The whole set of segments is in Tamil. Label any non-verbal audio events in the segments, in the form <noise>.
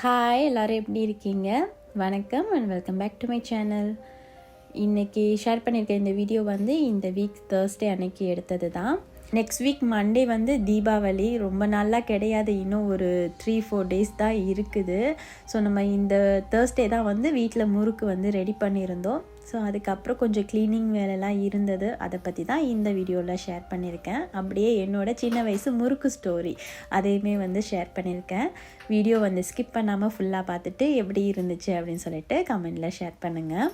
ஹாய் எல்லோரும் எப்படி இருக்கீங்க? வணக்கம் and welcome back to my channel இன்றைக்கி ஷேர் பண்ணியிருக்க இந்த வீடியோ வந்து இந்த வீக் தேர்ஸ்டே அன்னைக்கு எடுத்தது தான். நெக்ஸ்ட் வீக் மண்டே வந்து தீபாவளி. ரொம்ப நாளாக கிடையாது. இன்னும் ஒரு த்ரீ ஃபோர் டேஸ் தான் இருக்குது. ஸோ நம்ம இந்த தேர்ஸ்டே தான் வந்து வீட்டில் முறுக்கு வந்து ரெடி பண்ணியிருந்தோம். ஸோ அதுக்கப்புறம் கொஞ்சம் க்ளீனிங் வேலைலாம் இருந்தது. அதை பற்றி தான் இந்த வீடியோவில் ஷேர் பண்ணியிருக்கேன். அப்படியே என்னோடய சின்ன வயசு முறுக்கு ஸ்டோரி அதையுமே வந்து ஷேர் பண்ணியிருக்கேன். வீடியோ வந்து ஸ்கிப் பண்ணாமல் ஃபுல்லாக பார்த்துட்டு எப்படி இருந்துச்சு அப்படின்னு சொல்லிட்டு கமெண்டில் ஷேர் பண்ணுங்கள்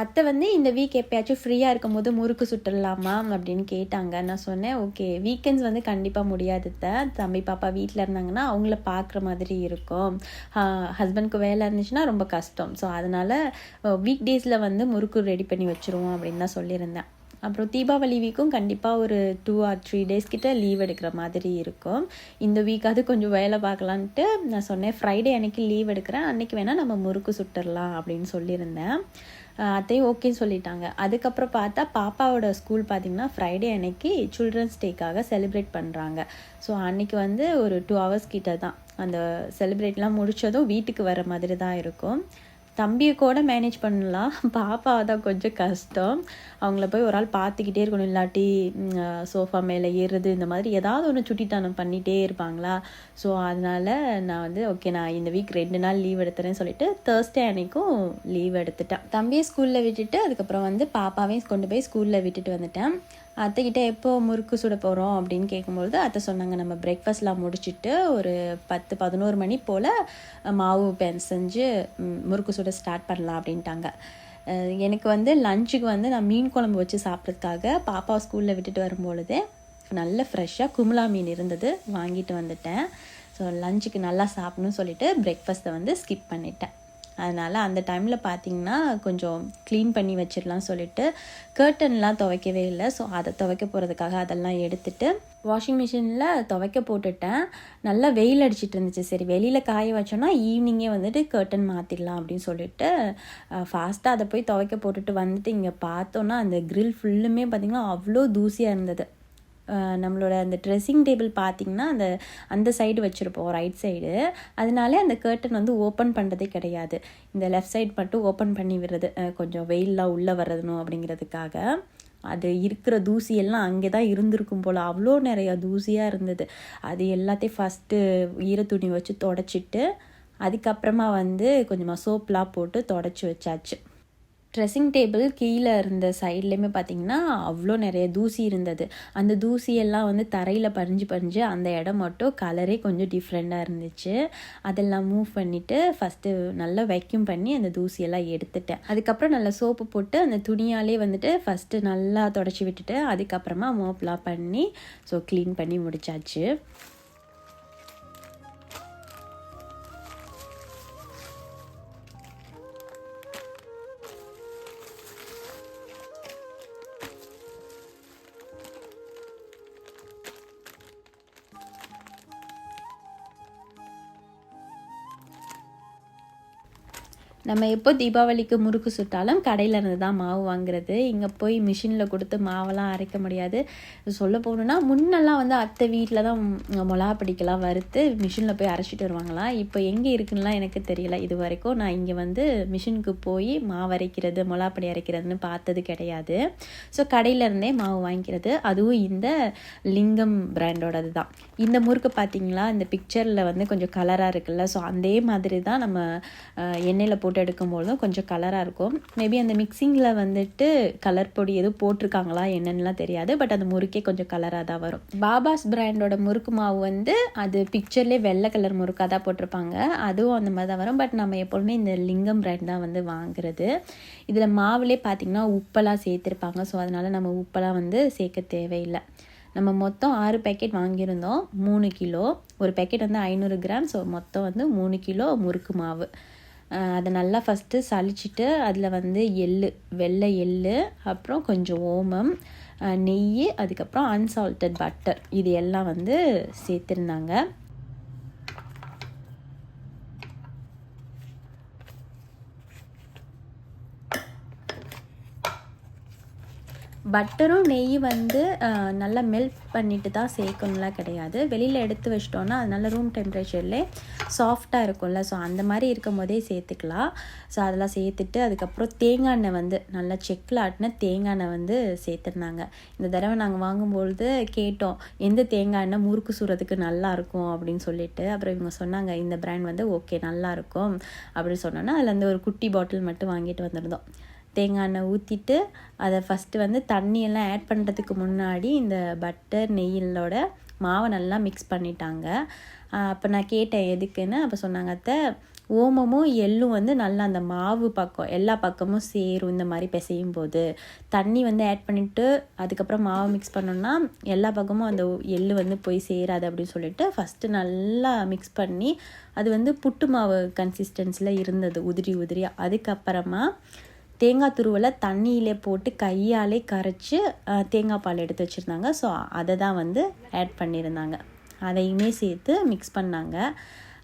அத்தை வந்து இந்த வீக் எப்பயாச்சும் ஃப்ரீயாக இருக்கும் போது முறுக்கு சுட்டுடலாமா அப்படின்னு கேட்டாங்க. நான் சொன்னேன் ஓகே வீக்கெண்ட்ஸ் வந்து கண்டிப்பாக முடியாது தம்பி பாப்பா வீட்டில் இருந்தாங்கன்னா அவங்கள பார்க்குற மாதிரி இருக்கும். ஹஸ்பண்ட்க்கு வேலை இருந்துச்சுன்னா ரொம்ப கஷ்டம். ஸோ அதனால் வீக் டேஸில் வந்து முறுக்கு ரெடி பண்ணி வச்சுருவோம் அப்படின்னு தான் சொல்லியிருந்தேன். அப்புறம் தீபாவளி வீக்கும் கண்டிப்பாக ஒரு டூ ஆர் த்ரீ டேஸ் கிட்ட லீவ் எடுக்கிற மாதிரி இருக்கும். இந்த வீக்காவது கொஞ்சம் வேலை பார்க்கலான்ட்டு நான் சொன்னேன் ஃப்ரைடே அன்னைக்கு லீவ் எடுக்கிறேன். அன்றைக்கி வேணால் நம்ம முறுக்கு சுட்டுடலாம் அப்படின்னு சொல்லியிருந்தேன். அத்தையும் ஓகேன்னு சொல்லிட்டாங்க. அதுக்கப்புறம் பார்த்தா பாப்பாவோட ஸ்கூல் பார்த்திங்கன்னா ஃப்ரைடே அன்னைக்கு சில்ட்ரன்ஸ் டேக்காக செலிப்ரேட் பண்ணுறாங்க ஸோ அன்றைக்கி வந்து ஒரு டூ ஹவர்ஸ் கிட்ட தான் அந்த செலிப்ரேட்லாம் முடித்ததும் வீட்டுக்கு வர மாதிரி தான் இருக்கும். தம்பியை கூட மேனேஜ் பண்ணலாம். <laughs> பாப்பா தான் கொஞ்சம் கஷ்டம். அவங்கள போய் ஒரு ஆள் பார்த்துக்கிட்டே இருக்கணும். இல்லாட்டி சோஃபா மேலே ஏறுறது இந்த மாதிரி ஏதாவது ஒன்று சுட்டித்தனம் பண்ணிகிட்டே இருப்பாங்களா? ஸோ அதனால் நான் வந்து ஓகே நான் இந்த வீக் ரெண்டு நாள் லீவ் எடுத்துறேன்னு சொல்லிட்டு தேர்ஸ்டே அன்னைக்கும் லீவ் எடுத்துட்டேன். தம்பியை ஸ்கூலில் விட்டுட்டு அதுக்கப்புறம் வந்து பாப்பாவையும் கொண்டு போய் ஸ்கூலில் விட்டுட்டு வந்துட்டேன். அத்தைக்கிட்ட எப்போ முறுக்கு சுட போகிறோம் அப்படின்னு கேட்கும்பொழுது அத்தை சொன்னாங்க நம்ம பிரேக்ஃபாஸ்ட்லாம் முடிச்சுட்டு ஒரு பத்து பதினோரு மணி போல் மாவு பென் செஞ்சு முறுக்கு சுட ஸ்டார்ட் பண்ணலாம் அப்படின்ட்டாங்க. எனக்கு வந்து லஞ்சுக்கு வந்து நான் மீன் குழம்பு வச்சு சாப்பிட்றதுக்காக பாப்பா ஸ்கூலில் விட்டுட்டு வரும்பொழுதே நல்ல ஃப்ரெஷ்ஷாக குமுலா மீன் இருந்தது வாங்கிட்டு வந்துட்டேன். ஸோ லஞ்சுக்கு நல்லா சாப்பிட்ணுன்னு சொல்லிவிட்டு பிரேக்ஃபாஸ்ட்டை வந்து ஸ்கிப் பண்ணிட்டேன். அதனால் அந்த டைமில் பார்த்திங்கன்னா கொஞ்சம் க்ளீன் பண்ணி வச்சிடலாம் சொல்லிட்டு கர்ட்டன்லாம் துவைக்கவே இல்லை. ஸோ அதை துவைக்க போகிறதுக்காக அதெல்லாம் எடுத்துட்டு வாஷிங் மிஷினில் துவைக்க போட்டுட்டேன். நல்லா வெயில் அடிச்சிட்டு இருந்துச்சு. சரி வெளியில் காய வச்சோன்னா ஈவினிங்கே வந்துட்டு கர்ட்டன் மாற்றிடலாம் அப்படின்னு சொல்லிட்டு ஃபாஸ்ட்டாக அதை போய் துவைக்க போட்டுட்டு வந்துட்டு இங்கே பார்த்தோன்னா அந்த க்ரில் ஃபுல்லுமே பார்த்திங்கன்னா அவ்வளோ தூசியாக இருந்தது. நம்மளோட அந்த ட்ரெஸ்ஸிங் டேபிள் பார்த்திங்கன்னா அந்த அந்த சைடு வச்சுருப்போம் ரைட் சைடு அதனாலே அந்த கேர்டன் வந்து ஓப்பன் பண்ணுறதே கிடையாது. இந்த லெஃப்ட் சைடு மட்டும் ஓப்பன் பண்ணி விடுறது கொஞ்சம் வெயிலெலாம் உள்ளே வர்றதுணும் அப்படிங்கிறதுக்காக. அது இருக்கிற தூசியெல்லாம் அங்கே தான் இருந்திருக்கும் போல். அவ்வளோ நிறையா தூசியாக இருந்தது. அது எல்லாத்தையும் ஃபஸ்ட்டு ஈரத்துணி வச்சு தொடச்சிட்டு அதுக்கப்புறமா வந்து கொஞ்சமாக சோப்லாம் போட்டு தொடச்சி வச்சாச்சு. ட்ரெஸ்ஸிங் டேபிள் கீழே இருந்த சைட்லேயுமே பார்த்திங்கன்னா அவ்வளோ நிறைய தூசி இருந்தது. அந்த தூசியெல்லாம் வந்து தரையில் பறிஞ்சு பறிஞ்சு அந்த இடம் மட்டும் கலரே கொஞ்சம் டிஃப்ரெண்ட்டாக இருந்துச்சு. அதெல்லாம் மூவ் பண்ணிவிட்டு ஃபஸ்ட்டு நல்லா வைக்யூம் பண்ணி அந்த தூசியெல்லாம் எடுத்துட்டேன். அதுக்கப்புறம் நல்லா சோப்பு போட்டு அந்த துணியாலே வந்துட்டு ஃபஸ்ட்டு நல்லா தொடச்சி விட்டுட்டு அதுக்கப்புறமா மோப்லாம் பண்ணி ஸோ க்ளீன் பண்ணி முடிச்சாச்சு. நம்ம எப்போ தீபாவளிக்கு முறுக்கு சுட்டாலும் கடையில் இருந்து தான் மாவு வாங்குறது. இங்கே போய் மிஷினில் கொடுத்து மாவெல்லாம் அரைக்க முடியாது. சொல்ல போகணுன்னா முன்னெல்லாம் வந்து அத்தை வீட்டில் தான் மிளகா பிடிக்கலாம் வறுத்து மிஷினில் போய் அரைச்சிட்டு வருவாங்களாம். இப்போ எங்கே இருக்குன்னுலாம் எனக்கு தெரியல. இது வரைக்கும் நான் இங்கே வந்து மிஷினுக்கு போய் மாவு அரைக்கிறது மிளகாப்படி அரைக்கிறதுன்னு பார்த்தது கிடையாது. ஸோ கடையிலேருந்தே மாவு வாங்கிக்கிறது. அதுவும் இந்த லிங்கம் பிராண்டோடது தான். இந்த முறுக்கு பார்த்தீங்களா? இந்த பிக்சரில் வந்து கொஞ்சம் கலராக இருக்குல்ல. ஸோ அதே மாதிரி தான் நம்ம எண்ணெயில் போட்டு போட்டு எடுக்கும்போது கொஞ்சம் கலராக இருக்கும். மேபி அந்த மிக்சிங்கில் வந்துட்டு கலர் பொடி எதுவும் போட்டிருக்காங்களா என்னென்னலாம் தெரியாது. பட் அந்த முறுக்கே கொஞ்சம் கலராக தான் வரும். பாபாஸ் பிராண்டோட முறுக்கு மாவு வந்து அது பிக்சர்லேயே வெள்ளை கலர் முறுக்காக தான் போட்டிருப்பாங்க. அதுவும் அந்த மாதிரி தான் வரும். பட் நம்ம எப்பொழுதுமே இந்த லிங்கம் பிராண்ட் தான் வந்து வாங்குறது. இதில் மாவுலேயே பார்த்திங்கன்னா உப்பெல்லாம் சேர்த்துருப்பாங்க. ஸோ அதனால் நம்ம உப்பெல்லாம் வந்து சேர்க்க தேவையில்லை. நம்ம மொத்தம் ஆறு பேக்கெட் வாங்கியிருந்தோம். மூணு கிலோ. ஒரு பேக்கெட் வந்து ஐநூறு கிராம் ஸோ மொத்தம் வந்து மூணு கிலோ முறுக்கு மாவு. அதை நல்லா ஃபஸ்ட்டு சலிச்சிட்டு அதில் வந்து எள்ளு வெள்ளை எள்ளு அப்புறம் கொஞ்சம் ஓமம் நெய் அதுக்கப்புறம் அன்சால்ட்டட் பட்டர் இது எல்லாம் வந்து சேர்த்துருந்தாங்க. பட்டரும் நெய் வந்து நல்லா மெல்ட் பண்ணிட்டு தான் சேர்க்கணும்லாம் கிடையாது. வெளியில் எடுத்து வச்சிட்டோன்னா அது ரூம் டெம்பரேச்சர்லே சாஃப்டாக இருக்கும்ல. ஸோ அந்த மாதிரி இருக்கும் போதே சேர்த்துக்கலாம். ஸோ அதெல்லாம் சேர்த்துட்டு அதுக்கப்புறம் தேங்காய் எண்ணெய் வந்து நல்லா செக்கில் ஆட்டின தேங்காய் எண்ணெய் வந்து சேர்த்துருந்தாங்க. இந்த தடவை நாங்கள் வாங்கும்பொழுது கேட்டோம் எந்த தேங்காய் எண்ணெய் முறுக்கு சுடுறதுக்கு நல்லா இருக்கும் அப்படின்னு சொல்லிட்டு. அப்புறம் இவங்க சொன்னாங்க இந்த பிராண்ட் வந்து ஓகே நல்லா இருக்கும் அப்படின்னு சொன்னோன்னா அதில் வந்து ஒரு குட்டி பாட்டில் மட்டும் வாங்கிட்டு வந்திருந்தோம். தேங்காய் எண்ணெய் ஊற்றிட்டு அதை ஃபஸ்ட்டு வந்து தண்ணியெல்லாம் ஆட் பண்ணுறதுக்கு முன்னாடி இந்த பட்டர் நெய்யிலோட மாவை நல்லா மிக்ஸ் பண்ணிட்டாங்க. அப்போ நான் கேட்டேன் எதுக்குன்னு? அப்போ சொன்னாங்க அத்தை ஓமமும் எள்ளும் வந்து நல்லா அந்த மாவு பக்கம் எல்லா பக்கமும் சேரும் இந்த மாதிரி பிசையும் போது தண்ணி வந்து ஆட் பண்ணிவிட்டு அதுக்கப்புறம் மாவு மிக்ஸ் பண்ணோன்னா எல்லா பக்கமும் அந்த எள்ளு வந்து போய் சேராது அப்படின்னு சொல்லிட்டு ஃபஸ்ட்டு நல்லா மிக்ஸ் பண்ணி அது வந்து புட்டு மாவு கன்சிஸ்டன்சியில் இருந்தது உதிரி உதிரியாக அதுக்கப்புறமா தேங்காய் துருவலை தண்ணியிலே போட்டு கையாலே கரைச்சி தேங்காய் பால் எடுத்து வச்சுருந்தாங்க. ஸோ அதை தான் வந்து ஆட் பண்ணியிருந்தாங்க அதையுமே சேர்த்து மிக்ஸ் பண்ணாங்க.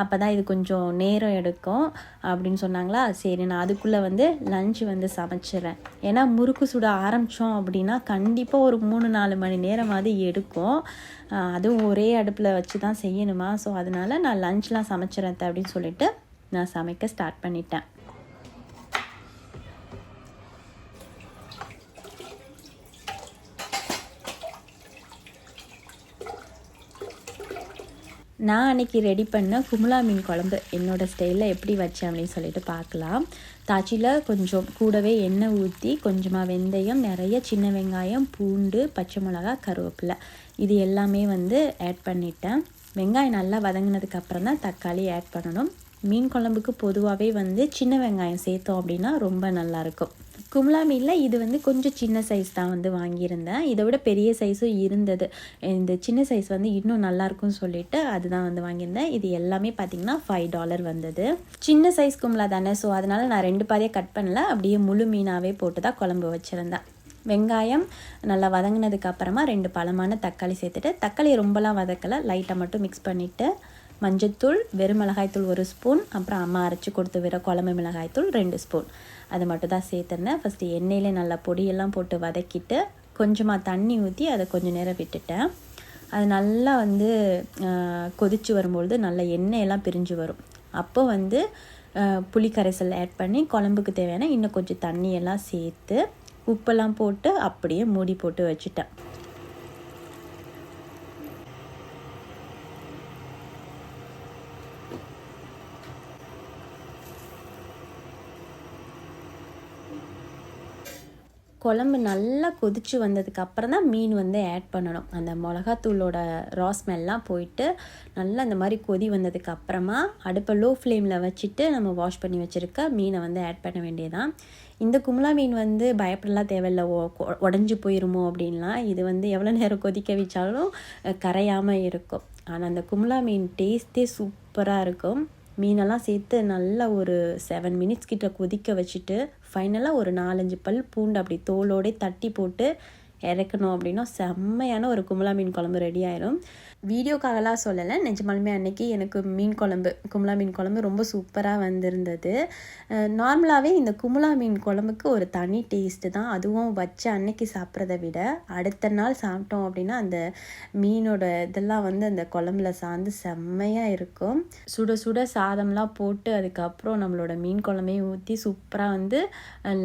அப்போ தான் இது கொஞ்சம் நேரம் எடுக்கும் அப்படின்னு சொன்னாங்களா? சரி நான் அதுக்குள்ளே வந்து லஞ்ச் வந்து சமைச்சிடுறேன் ஏன்னா முறுக்கு சுட ஆரம்பித்தோம் அப்படின்னா கண்டிப்பாக ஒரு மூணு நாலு மணி நேரமாவது எடுக்கும். அதுவும் ஒரே அடுப்பில் வச்சு தான் செய்யணுமா? ஸோ அதனால் நான் லஞ்ச்லாம் சமைச்சிடுறேன் அப்படின்னு சொல்லிட்டு நான் சமைக்க ஸ்டார்ட் பண்ணிட்டேன். நான் அன்னைக்கு ரெடி பண்ண குமுலா மீன் குழம்பு என்னோடய ஸ்டைலில் எப்படி வச்சேன் அப்படின்னு சொல்லிட்டு பார்க்கலாம். தாச்சியில் கொஞ்சம் கூடவே எண்ணெய் ஊற்றி கொஞ்சமாக வெந்தயம் நிறைய சின்ன வெங்காயம் பூண்டு பச்சை மிளகா கருவேப்பிலை. இது எல்லாமே வந்து ஆட் பண்ணிட்டேன். வெங்காயம் நல்லா வதங்கினதுக்கப்புறம் தான் தக்காளி ஆட் பண்ணணும். மீன் குழம்புக்கு பொதுவாகவே வந்து சின்ன வெங்காயம் சேர்த்தோம் அப்படின்னா ரொம்ப நல்லாயிருக்கும் கும்லா மீனில் இது வந்து கொஞ்சம் சின்ன சைஸ் தான் வந்து வாங்கியிருந்தேன். இதை விட பெரிய சைஸும் இருந்தது. இந்த சின்ன சைஸ் வந்து இன்னும் நல்லாயிருக்கும்னு சொல்லிட்டு அதுதான் வந்து வாங்கியிருந்தேன். இது எல்லாமே பார்த்திங்கன்னா ஃபைவ் டாலர் வந்தது. சின்ன சைஸ் கும்லா தானே ஸோ அதனால் நான் ரெண்டு பாதியாக கட் பண்ணல. அப்படியே முழு மீனாகவே போட்டு தான் குழம்பு வச்சுருந்தேன். வெங்காயம் நல்லா வதங்கினதுக்கு அப்புறமா ரெண்டு பழமான தக்காளி சேர்த்துட்டு தக்காளி ரொம்பலாம் வதக்கலை. லைட்டாக மட்டும் மிக்ஸ் பண்ணிவிட்டு மஞ்சத்தூள் வெறும் மிளகாய்த்தூள் ஒரு ஸ்பூன் அப்புறம் அம்மா அரைச்சி கொடுத்து விட குழம்பு மிளகாய்த்தூள் ரெண்டு ஸ்பூன் அது மட்டும் தான் சேர்த்துருந்தேன். ஃபஸ்ட்டு எண்ணெயிலே நல்லா பொடியெல்லாம் போட்டு வதக்கிட்டு கொஞ்சமாக தண்ணி ஊற்றி அதை கொஞ்சம் நேரம் விட்டுட்டேன். அது நல்லா வந்து கொதித்து கொதிச்சு வரும்பொழுது நல்லா எண்ணெயெல்லாம் பிரிஞ்சு வரும். அப்போ வந்து புளி கரைசல் ஆட் பண்ணி குழம்புக்கு தேவையான இன்னும் கொஞ்சம் தண்ணியெல்லாம் சேர்த்து உப்பெல்லாம் போட்டு அப்படியே மூடி போட்டு வச்சுட்டேன். குழம்பு நல்லா கொதிச்சு வந்ததுக்கு அப்புறம் தான் மீன் வந்து ஆட் பண்ணணும். அந்த மிளகாத்தூளோட ரா ஸ்மெல்லாம் போயிட்டு நல்லா இந்த மாதிரி கொதி வந்ததுக்கு அப்புறமா அடுப்பை லோ ஃப்ளேமில் வச்சுட்டு நம்ம வாஷ் பண்ணி வச்சுருக்க மீனை வந்து ஆட் பண்ண வேண்டியதான் இந்த கும்லா மீன் வந்து பயப்படலாம் தேவையில்ல. உடஞ்சி போயிருமோ அப்படின்லாம் இது வந்து எவ்வளோ நேரம் கொதிக்க வச்சாலும் கரையாமல் இருக்கும். ஆனால் அந்த கும்லா மீன் டேஸ்ட்டே சூப்பராக இருக்கும். மீனெல்லாம் சேர்த்து நல்லா ஒரு செவன் மினிட்ஸ் கிட்ட கொதிக்க வச்சுட்டு ஃபைனலாக ஒரு நாலஞ்சு பல் பூண்டு அப்படி தோலோடே தட்டி போட்டு இறக்கணும் அப்படின்னா செம்மையான ஒரு கும்பலா மீன் குழம்பு ரெடி ஆயிரும். வீடியோக்காகலாம் சொல்லலை. நிஜமாலுமே அன்னைக்கு எனக்கு மீன் குழம்பு கும்பலா மீன் குழம்பு ரொம்ப சூப்பராக வந்திருந்தது. நார்மலாகவே இந்த குமுலா மீன் குழம்புக்கு ஒரு தனி டேஸ்ட்டு தான். அதுவும் வச்சு அன்னைக்கு சாப்பிட்றத விட அடுத்த நாள் சாப்பிட்டோம் அப்படின்னா அந்த மீனோட இதெல்லாம் வந்து அந்த குழம்புல சார்ந்து செம்மையாக இருக்கும். சுட சுட சாதம்லாம் போட்டு அதுக்கப்புறம் நம்மளோட மீன் குழம்பையும் ஊற்றி சூப்பராக வந்து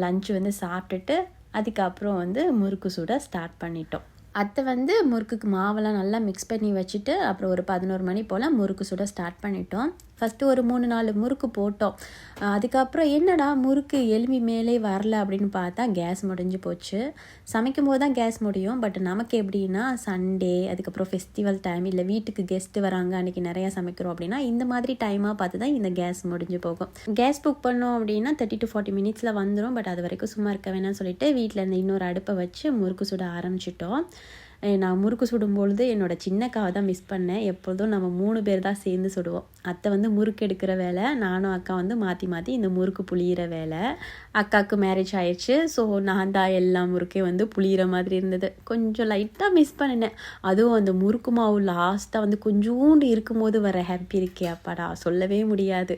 லஞ்ச் வந்து சாப்பிட்டுட்டு அதுக்கப்புறம் வந்து முறுக்கு சுட ஸ்டார்ட் பண்ணிட்டோம். அத்தை வந்து முறுக்குக்கு மாவெல்லாம் நல்லா மிக்ஸ் பண்ணி வச்சுட்டு அப்புறம் ஒரு பதினோரு மணி போல் முறுக்கு சுட ஸ்டார்ட் பண்ணிட்டோம். ஃபஸ்ட்டு ஒரு மூணு நாலு முறுக்கு போட்டோம். அதுக்கப்புறம் என்னடா முறுக்கு எலும்பி மேலே வரல அப்படின்னு பார்த்தா கேஸ் முடிஞ்சு போச்சு. சமைக்கும் போது தான் கேஸ் முடியும். பட் நமக்கு எப்படின்னா சண்டே அதுக்கப்புறம் ஃபெஸ்டிவல் டைம் இல்லை வீட்டுக்கு கெஸ்ட்டு வராங்க அன்றைக்கி நிறையா சமைக்கிறோம் அப்படின்னா இந்த மாதிரி டைமாக பார்த்து தான் இந்த கேஸ் முடிஞ்சு போகும். கேஸ் புக் பண்ணோம் அப்படின்னா தேர்ட்டி டு ஃபார்ட்டி மினிட்ஸில் வந்துடும் பட் அது வரைக்கும் சும்மா இருக்க வேணாம்னு சொல்லிட்டு வீட்டில் இருந்து இன்னொரு அடுப்பை வச்சு முறுக்கு சுட ஆரம்பிச்சிட்டோம். நான் முறுக்கு சுடும்பொழுது என்னோடய சின்ன காவை தான் மிஸ் பண்ணேன். எப்பொழுதும் நம்ம மூணு பேர் தான் சேர்ந்து சுடுவோம். அத்தை வந்து முறுக்கு எடுக்கிற வேலை நானும் அக்கா வந்து மாற்றி மாற்றி இந்த முறுக்கு புளியிற வேலை. அக்காவுக்கு மேரேஜ் ஆயிடுச்சு. ஸோ நான் தான் எல்லா முறுக்கே வந்து புளியிற மாதிரி இருந்தது. கொஞ்சம் லைட்டாக மிஸ் பண்ணினேன். அதுவும் அந்த முறுக்கு மாவு லாஸ்ட்டாக வந்து கொஞ்சோண்டு இருக்கும்போது வர ஹாப்பி இருக்கே அப்பாடா சொல்லவே முடியாது.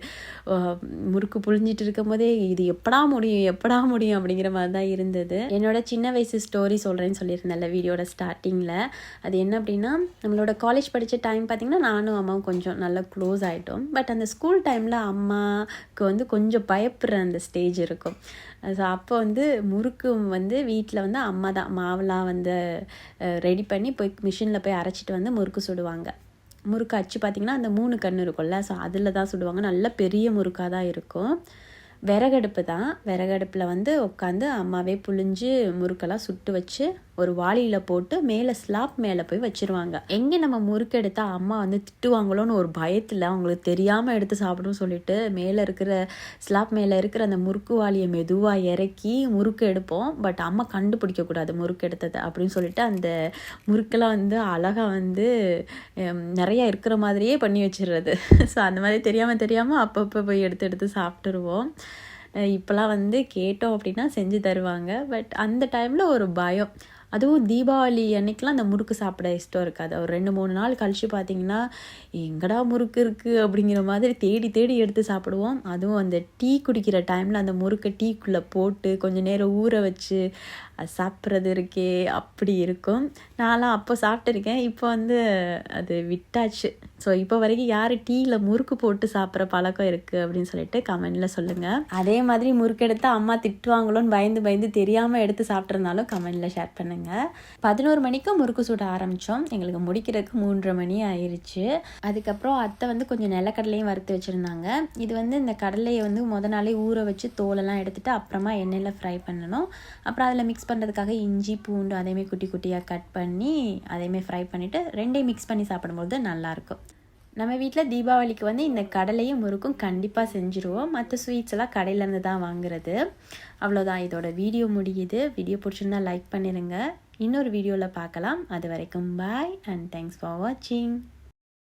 முறுக்கு புழிஞ்சிட்டு இருக்கும் போதே இது எப்படா முடியும் எப்படா முடியும் அப்படிங்கிற மாதிரி தான் இருந்தது. என்னோட சின்ன வயசு ஸ்டோரி சொல்கிறேன்னு சொல்லியிருந்தேன்ல வீடியோட ஸ்டார்டிங்கில் அது என்ன அப்படின்னா நம்மளோட காலேஜ் படித்த டைம் பார்த்திங்கன்னா நானும் அம்மாவும் கொஞ்சம் நல்லா க்ளோஸ் ஆகிட்டோம் பட் அந்த ஸ்கூல் டைமில் அம்மாவுக்கு வந்து கொஞ்சம் பயப்படுற அந்த ஸ்டேஜ் இருக்கும். ஸோ அப்போ வந்து முறுக்கு வந்து வீட்டில் வந்து அம்மா தான். மாவெலாம் வந்து ரெடி பண்ணி போய் மிஷினில் போய் அரைச்சிட்டு வந்து முறுக்கு சுடுவாங்க. முறுக்கு அச்சு பார்த்திங்கன்னா அந்த மூணு கன்று இருக்கும்ல. ஸோ அதில் தான் சுடுவாங்க. நல்ல பெரிய முறுக்காக தான் இருக்கும். விறகடுப்பு தான். விறகடுப்பில் வந்து உட்காந்து அம்மாவே புழிஞ்சு முறுக்கெல்லாம் சுட்டு வச்சு ஒரு வாளியில் போட்டு மேலே ஸ்லாப் மேலே போய் வச்சிருவாங்க. எங்கே நம்ம முறுக்கு எடுத்தால் அம்மா வந்து திட்டுவாங்களோன்னு ஒரு பயத்தில் அவங்களுக்கு தெரியாமல் எடுத்து சாப்பிடும் சொல்லிட்டு மேலே இருக்கிற ஸ்லாப் மேலே இருக்கிற அந்த முறுக்கு வாளியை மெதுவாக இறக்கி முறுக்கு எடுப்போம். பட் அம்மா கண்டுபிடிக்கக்கூடாது முறுக்கு எடுத்தது அப்படின்னு சொல்லிட்டு அந்த முறுக்கெல்லாம் வந்து அழகாக வந்து நிறையா இருக்கிற மாதிரியே பண்ணி வச்சிடுறது. <laughs> ஸோ அந்த மாதிரி தெரியாமல் தெரியாமல் அப்பப்போ போய் எடுத்து எடுத்து சாப்பிட்டுருவோம். இப்போலாம் வந்து கேட்டோம் அப்படின்னா செஞ்சு தருவாங்க. பட் அந்த டைமில் ஒரு பயம். அதுவும் தீபாவளி அன்னைக்கெலாம் அந்த முறுக்கு சாப்பிட இஷ்டம் இருக்காது. ஒரு ரெண்டு மூணு நாள் கழித்து பார்த்தீங்கன்னா எங்கடா முறுக்கு இருக்குது அப்படிங்கிற மாதிரி தேடி தேடி எடுத்து சாப்பிடுவோம். அதுவும் அந்த டீ குடிக்கிற டைமில் அந்த முறுக்கை டீக்குள்ளே போட்டு கொஞ்சம் நேரம் ஊற வச்சு அது சாப்பிட்றது இருக்கே அப்படி இருக்கும். நான்லாம் அப்போ சாப்பிட்டுருக்கேன். இப்போ வந்து அது விட்டாச்சு. ஸோ இப்போ வரைக்கும் யார் டீயில் முறுக்கு போட்டு சாப்பிட்ற பழக்கம் இருக்குது அப்படின்னு சொல்லிட்டு கமெண்டில் சொல்லுங்கள் அதே மாதிரி முறுக்கு எடுத்து அம்மா திட்டுவாங்களோன்னு பயந்து பயந்து தெரியாமல் எடுத்து சாப்பிட்றதுனாலும் கமெண்டில் ஷேர் பண்ணுங்கள் பதினோரு மணிக்கு முறுக்கு சுட ஆரம்பித்தோம் எங்களுக்கு முடிக்கிறதுக்கு மூன்றரை மணி ஆயிடுச்சு அதுக்கப்புறம் அத்தை வந்து கொஞ்சம் நிலக்கடலையும் வறுத்து வச்சுருந்தாங்க. இது வந்து இந்த கடலையை வந்து முத நாளே ஊற வச்சு தோலெல்லாம் எடுத்துகிட்டு அப்புறமா எண்ணெயில் ஃப்ரை பண்ணணும். அப்புறம் அதில் மிக்ஸ் மிக்ஸ் பண்ணுறதுக்காக இஞ்சி பூண்டு அதேமாதிரி குட்டி குட்டியாக கட் பண்ணி அதேமாதிரி ஃப்ரை பண்ணிவிட்டு ரெண்டையும் மிக்ஸ் பண்ணி சாப்பிடும்போது நல்லாயிருக்கும் நம்ம வீட்டில் தீபாவளிக்கு வந்து இந்த கடலையும் முறுக்கும் கண்டிப்பாக செஞ்சுருவோம். மற்ற ஸ்வீட்ஸ் எல்லாம் கடையிலேருந்து தான் வாங்குறது. அவ்வளோதான் இதோட வீடியோ முடியுது. வீடியோ பிடிச்சிருந்தா லைக் பண்ணிடுங்க இன்னொரு வீடியோவில் பார்க்கலாம். அது வரைக்கும் பாய் அண்ட் தேங்க்ஸ் ஃபார் வாட்சிங்